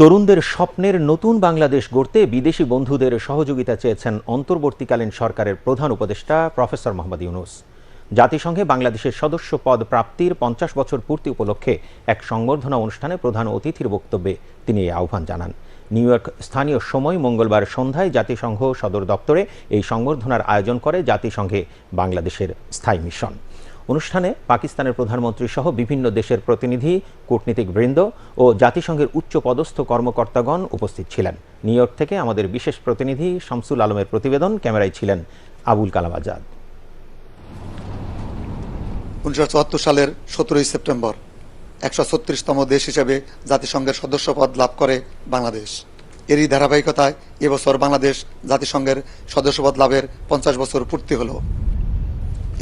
তরুণদের স্বপ্নের নতুন বাংলাদেশ গড়তে বিদেশি বন্ধুদের সহযোগিতা চেয়েছেন অন্তর্বর্তীকালীন সরকারের প্রধান উপদেষ্টা প্রফেসর মোহাম্মদ ইউনুস। জাতিসংঘে বাংলাদেশের সদস্য পদ প্রাপ্তির পঞ্চাশ বছর পূর্তি উপলক্ষে এক সংবর্ধনা অনুষ্ঠানে প্রধান অতিথির বক্তব্যে তিনি এই আহ্বান জানান। নিউ ইয়র্ক স্থানীয় সময় মঙ্গলবার সন্ধ্যায় জাতিসংঘ সদর দপ্তরে এই সংবর্ধনার আয়োজন করে জাতিসংঘে বাংলাদেশের স্থায়ী মিশন। অনুষ্ঠানে পাকিস্তানের প্রধানমন্ত্রী সহ বিভিন্ন দেশের প্রতিনিধি, কূটনীতিক বৃন্দ ও জাতিসংঘের উচ্চ পদস্থ কর্মকর্তাগণ উপস্থিত ছিলেন। নিউ ইয়র্ক থেকে আমাদের বিশেষ প্রতিনিধি শামসুল আলমের প্রতিবেদন, ক্যামেরায় ছিলেন আবুল কালাম আজাদ। উনিশশো চুয়াত্তর সালের সতেরোই সেপ্টেম্বর, একশো ছত্রিশতম দেশ হিসেবে জাতিসংঘের সদস্যপদ লাভ করে বাংলাদেশ। এরই ধারাবাহিকতায় এবছর বাংলাদেশ জাতিসংঘের সদস্যপদ লাভের পঞ্চাশ বছর পূর্তি হল।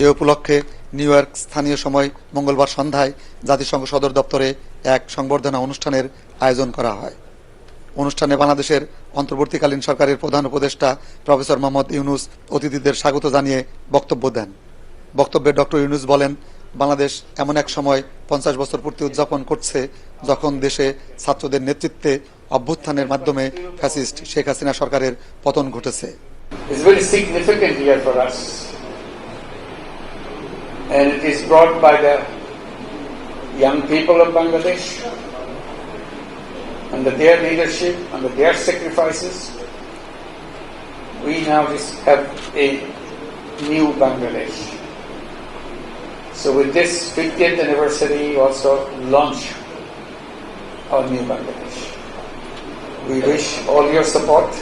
এ উপলক্ষে নিউ ইয়র্ক স্থানীয় সময় মঙ্গলবার সন্ধ্যায় জাতিসংঘ সদর দপ্তরে এক সংবর্ধনা অনুষ্ঠানের আয়োজন করা হয়। অনুষ্ঠানে বাংলাদেশের অন্তর্বর্তীকালীন সরকারের প্রধান উপদেষ্টা প্রফেসর মোহাম্মদ ইউনুস অতিথিদের স্বাগত জানিয়ে বক্তব্য দেন। বক্তব্যে ডক্টর ইউনুস বলেন, বাংলাদেশ এমন এক সময় পঞ্চাশ বছর পূর্তি উদযাপন করছে যখন দেশে ছাত্রদের নেতৃত্বে অভ্যুত্থানের মাধ্যমে ফ্যাসিস্ট শেখ হাসিনা সরকারের পতন ঘটেছে। And it is brought by the young people of Bangladesh, under their leadership, under their sacrifices. We now have a new Bangladesh. So with this 50th anniversary, we also launch our new Bangladesh. We wish all your support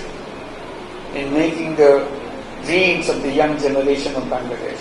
in making the dreams of the young generation of Bangladesh.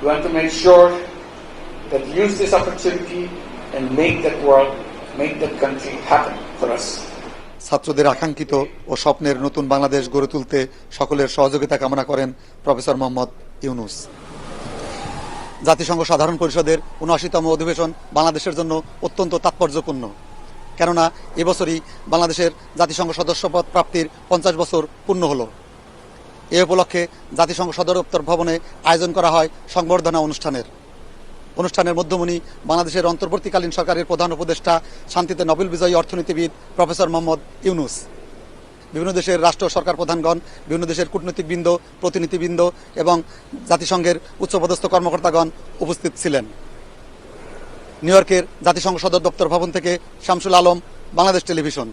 We want to make sure that use this opportunity and make that world, make that country happen for us. ছাত্রদের আকাঙ্ক্ষিত ও স্বপ্নের নতুন বাংলাদেশ গড়ে তুলতে সকলের সহযোগিতা কামনা করেন professor Mohammad Yunus. জাতিসংঘ সাধারণ পরিষদের উনআশিতম অধিবেশন বাংলাদেশের জন্য অত্যন্ত তাৎপর্যপূর্ণ। কেননা এবছরই বাংলাদেশের জাতিসংঘ সদস্যপদ প্রাপ্তির পঞ্চাশ বছর পূর্ণ হলো। এ উপলক্ষে জাতিসংঘ সদর দপ্তর ভবনে আয়োজন করা হয় সংবর্ধনা অনুষ্ঠানের। অনুষ্ঠানের মধ্যমণি বাংলাদেশের অন্তর্বর্তীকালীন সরকারের প্রধান উপদেষ্টা, শান্তিতে নোবেল বিজয়ী অর্থনীতিবিদ প্রফেসর মোহাম্মদ ইউনুস। বিভিন্ন দেশের রাষ্ট্র সরকার প্রধানগণ, বিভিন্ন দেশের কূটনীতিকবৃন্দ, প্রতিনিধিবৃন্দ এবং জাতিসংঘের উচ্চপদস্থ কর্মকর্তাগণ উপস্থিত ছিলেন। নিউ ইয়র্কের জাতিসংঘ সদর দপ্তর ভবন থেকে শামসুল আলম, বাংলাদেশ টেলিভিশন।